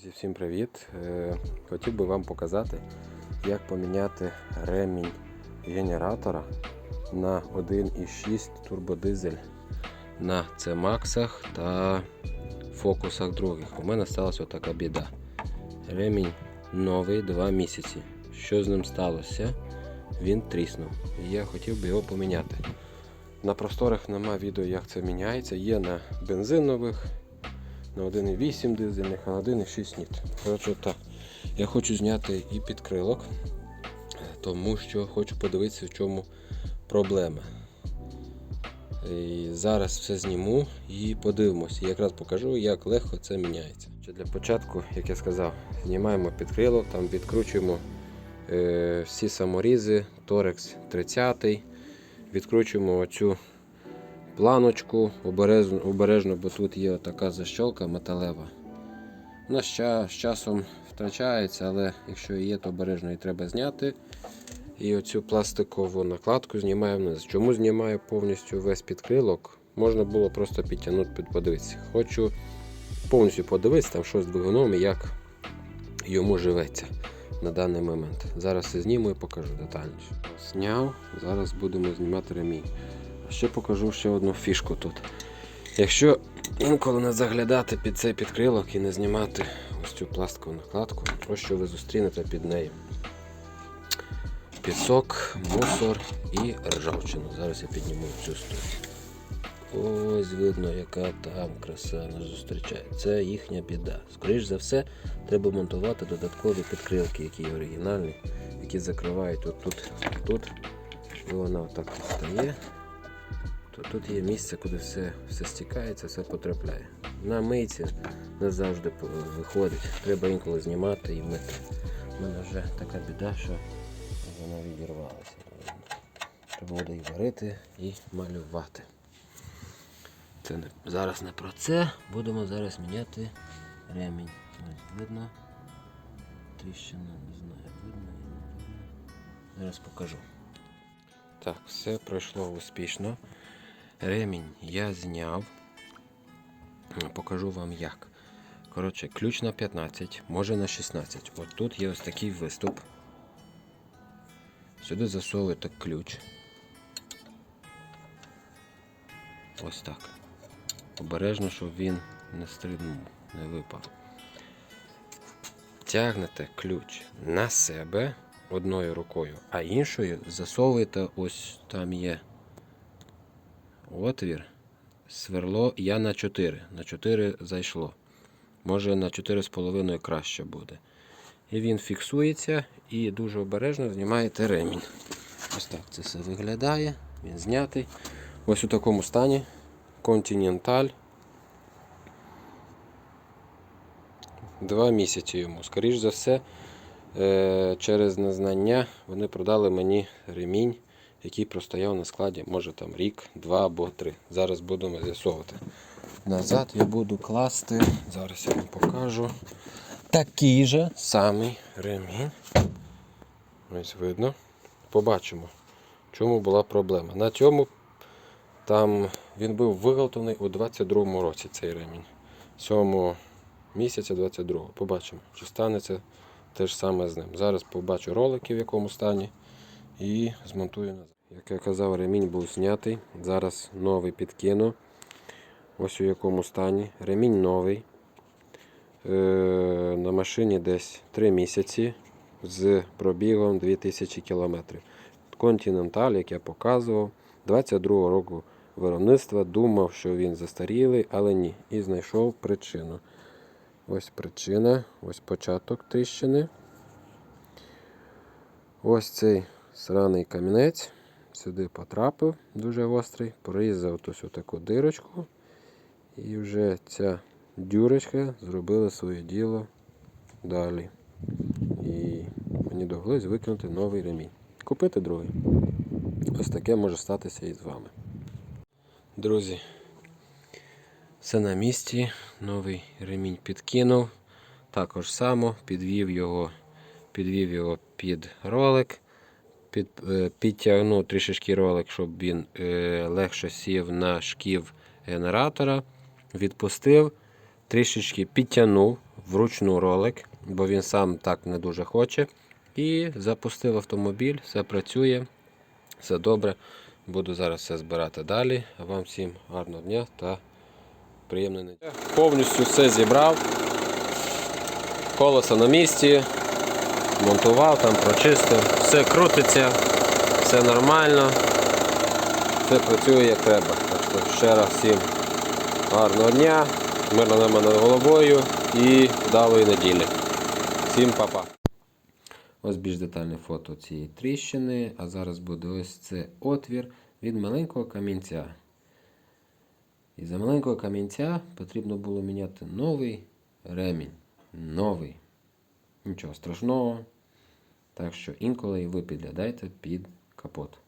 Друзі, всім привіт! Е, Хотів би вам показати, як поміняти ремінь генератора на 1,6 турбодизель на C-Max та фокусах других. У мене сталася така біда. Ремінь новий 2 місяці. Що з ним сталося? Він тріснув. І я хотів би його поміняти. На просторах нема відео, як це міняється. Є на бензинових, на 1,8 дизельних, а на 1,6 ніт. Коротше, так. Я хочу зняти і підкрилок, тому що хочу подивитися, в чому проблема. І зараз все зніму і подивимося. Якраз покажу, як легко це міняється. Для початку, як я сказав, знімаємо підкрилок, там відкручуємо е, всі саморізи, Торекс 30 відкручуємо оцю планочку обережно, обережно, бо тут є така защолка металева. Вона з, з часом втрачається, але якщо є, то обережно її треба зняти. І оцю пластикову накладку знімаю вниз. Чому знімаю повністю весь підкрилок? Можна було просто підтягнути під подивитися. Хочу повністю подивитися, там що з двигуном і як йому живеться на даний момент. Зараз все зніму і покажу детальніше. Зняв, зараз будемо знімати ремінь. Ще покажу ще одну фішку тут. Якщо інколи не заглядати під цей підкрилок і не знімати ось цю пластикову накладку, ось що ви зустрінете під нею. Пісок, мусор і ржавчину. Зараз я підніму цю сторону. Ось видно, яка там краса нас зустрічає. Це їхня біда. Скоріше за все, треба монтувати додаткові підкрилки, які є оригінальні, які закривають от тут, тут. І вона отак стає. То тут є місце, куди все, все стікається, все потрапляє. На мийці не завжди виходить. Треба інколи знімати і мити. У мене вже така біда, що вона відірвалася. Треба буде і варити, і малювати. Це не, зараз не про це. Будемо зараз міняти ремінь. Ось видно. Тріщина, не знаю, видно і не видно. Зараз покажу. Так, все пройшло успішно. Ремінь я зняв. Покажу вам як. Коротше, ключ на 15, може на 16. От тут є ось такий виступ. Сюди засовуєте ключ. Ось так. Обережно, щоб він не стрибнув, не випав. Тягнете ключ на себе одною рукою, а іншою засовуєте ось там є отвір. Сверло я на 4. На 4 зайшло. Може на 4,5 краще буде. І він фіксується і дуже обережно знімаєте ремінь. Ось так це все виглядає. Він знятий. Ось у такому стані. Continental. Два місяці йому. Скоріш за все, е, через незнання вони продали мені ремінь, який простояв на складі, може там рік, два або три. Зараз будемо з'ясовувати. Назад я буду класти, зараз я вам покажу. Такий же самий ремінь. Ось видно. Побачимо, в чому була проблема. На цьому там він був виготовлений у 22-му році цей ремінь. 7 місяця 22-го. Побачимо, чи станеться те ж саме з ним. Зараз побачу ролики, в якому стані, і змонтую назад. Як я казав, ремінь був знятий. Зараз новий підкину. Ось у якому стані. Ремінь новий. Е, на машині десь 3 місяці з пробігом 2000 км. Continental, як я показував, 22 року виробництва. Думав, що він застарілий, але ні. І знайшов причину. Ось причина, ось початок тріщини. Ось цей сраний камінець сюди потрапив, дуже гострий, порізав ось таку дирочку. І вже ця дюрочка зробила своє діло далі. І мені довелось викинути новий ремінь. Купити другий. Ось таке може статися і з вами. Друзі, все на місці. Новий ремінь підкинув. Також само підвів його, підвів його під ролик. Під, е, підтягнув трішечки ролик, щоб він е, легше сів на шків генератора. Відпустив, трішечки підтягнув, вручну ролик, бо він сам так не дуже хоче. І запустив автомобіль, все працює, все добре. Буду зараз все збирати далі. Вам всім гарного дня та приємної неділі. Повністю все зібрав. Колесо на місці, монтував, там прочистив, все крутиться, все нормально, все працює як треба. Так що ще раз всім гарного дня, мирного неба над головою і вдалої неділі. Всім па-па. Ось більш детальне фото цієї тріщини, а зараз буде ось це отвір від маленького камінця. І за маленького камінця потрібно було міняти новий ремінь. Новий. Нічого страшного. Так що інколи і ви підглядаєте під капот.